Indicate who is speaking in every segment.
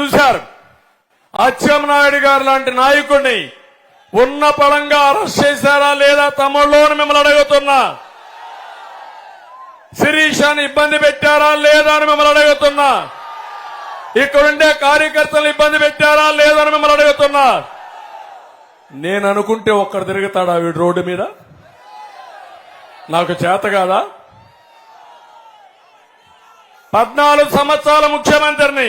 Speaker 1: చూశారు. అచ్చెన్నాయుడు గారు లాంటి నాయకుడిని ఉన్న పడంగా అరెస్ట్ చేశారా లేదా తమలోని మిమ్మల్ని అడుగుతున్నా? శిరీషాన్ని ఇబ్బంది పెట్టారా లేదా అని మిమ్మల్ని అడుగుతున్నా? ఇక్కడుండే కార్యకర్తలు ఇబ్బంది పెట్టారా లేదా అని మిమ్మల్ని అడుగుతున్నా? నేను అనుకుంటే ఒక్కడు తిరుగుతాడా వీడు రోడ్డు మీద? నాకు చేత కాదా? పద్నాలుగు సంవత్సరాల ముఖ్యమంత్రిని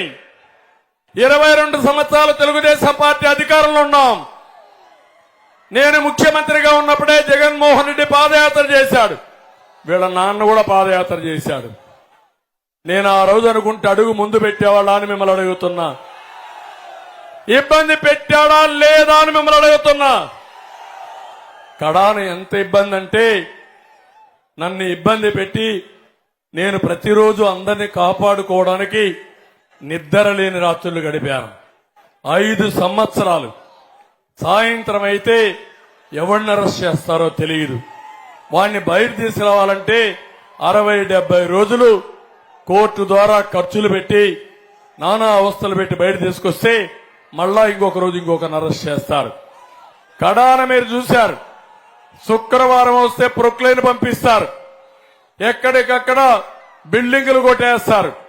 Speaker 1: ఇరవై రెండు సంవత్సరాలు తెలుగుదేశం పార్టీ అధికారంలో ఉన్నాం. నేను ముఖ్యమంత్రిగా ఉన్నప్పుడే జగన్మోహన్ రెడ్డి పాదయాత్ర చేశాడు. వీళ్ళ నాన్న కూడా పాదయాత్ర చేశాడు. నేను ఆ రోజు అనుకుంటే అడుగు ముందు పెట్టేవాళ్ళ అని మిమ్మల్ని అడుగుతున్నా. ఇబ్బంది పెట్టాడా లేదా అని మిమ్మల్ని అడుగుతున్నా. కడాను ఎంత ఇబ్బంది అంటే నన్ను ఇబ్బంది పెట్టి నేను ప్రతిరోజు అందరినీ కాపాడుకోవడానికి నిద్ర లేని రాత్రులు గడిపాను ఐదు సంవత్సరాలు. సాయంత్రం అయితే ఎవరిని అరెస్ట్ చేస్తారో తెలియదు. వాడిని బయట తీసుకురావాలంటే అరవై డెబ్బై రోజులు కోర్టు ద్వారా ఖర్చులు పెట్టి నానా అవస్థలు పెట్టి బయట తీసుకొస్తే మళ్ళా ఇంకొక రోజు ఇంకొకరిని అరెస్ట్ చేస్తారు. కడాన మీరు చూశారు. శుక్రవారం వస్తే ప్రొక్లైన్ పంపిస్తారు. ఎక్కడికక్కడ బిల్డింగులు కొట్టేస్తారు.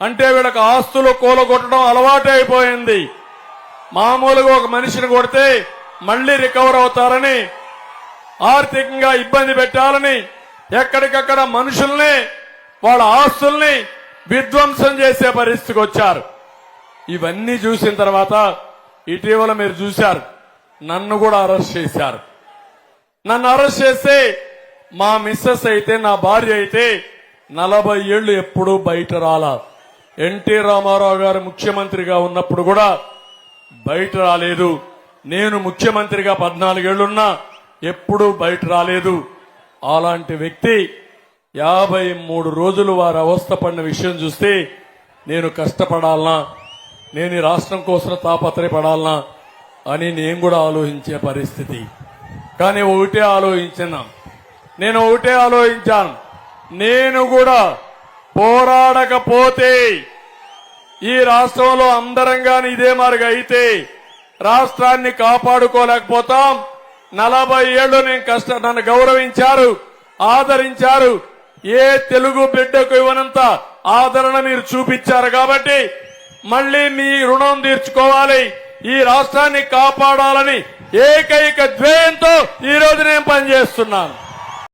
Speaker 1: అంటే వీళ్ళకి ఆస్తులు కూలగొట్టడం అలవాటు అయిపోయింది. మామూలుగా ఒక మనిషిని కొడితే మళ్ళీ రికవర్ అవుతారని ఆర్థికంగా ఇబ్బంది పెట్టాలని ఎక్కడికక్కడ మనుషుల్ని వాళ్ళ ఆస్తుల్ని విధ్వంసం చేసే పరిస్థితికి వచ్చారు. ఇవన్నీ చూసిన తర్వాత ఇటీవల మీరు చూశారు. నన్ను కూడా అరెస్ట్ చేశారు. నన్ను అరెస్ట్ చేస్తే మా మిస్సెస్ అయితే నా భార్య అయితే నలభై ఏళ్ళు ఎప్పుడూ బయట రాలా. ఎన్టీ రామారావు గారు ముఖ్యమంత్రిగా ఉన్నప్పుడు కూడా బయట రాలేదు. నేను ముఖ్యమంత్రిగా పద్నాలుగేళ్ళున్నా ఎప్పుడూ బయట రాలేదు. అలాంటి వ్యక్తి యాభై మూడు రోజులు వారు అవస్థ పడిన విషయం చూస్తే నేను కష్టపడాలనా? నేను ఈ రాష్ట్రం కోసం తాపత్రయపడాలనా? అని నేను కూడా ఆలోచించే పరిస్థితి. కానీ ఒకటే ఆలోచించినా. నేను ఒకటే ఆలోచించాను. నేను కూడా పోరాడకపోతే ఈ రాష్ట్రంలో అందరం గాని ఇదే మార్గం అయితే రాష్ట్రాన్ని కాపాడుకోలేకపోతాం. నలభై ఏళ్ళు నేను కష్ట నన్ను గౌరవించారు ఆదరించారు. ఏ తెలుగు బిడ్డకు ఇవ్వనంత ఆదరణ మీరు చూపించారు కాబట్టి మళ్ళీ మీ రుణం తీర్చుకోవాలి. ఈ రాష్ట్రాన్ని కాపాడాలని ఏకైక ధ్యేయంతో ఈ రోజు నేను పనిచేస్తున్నాను.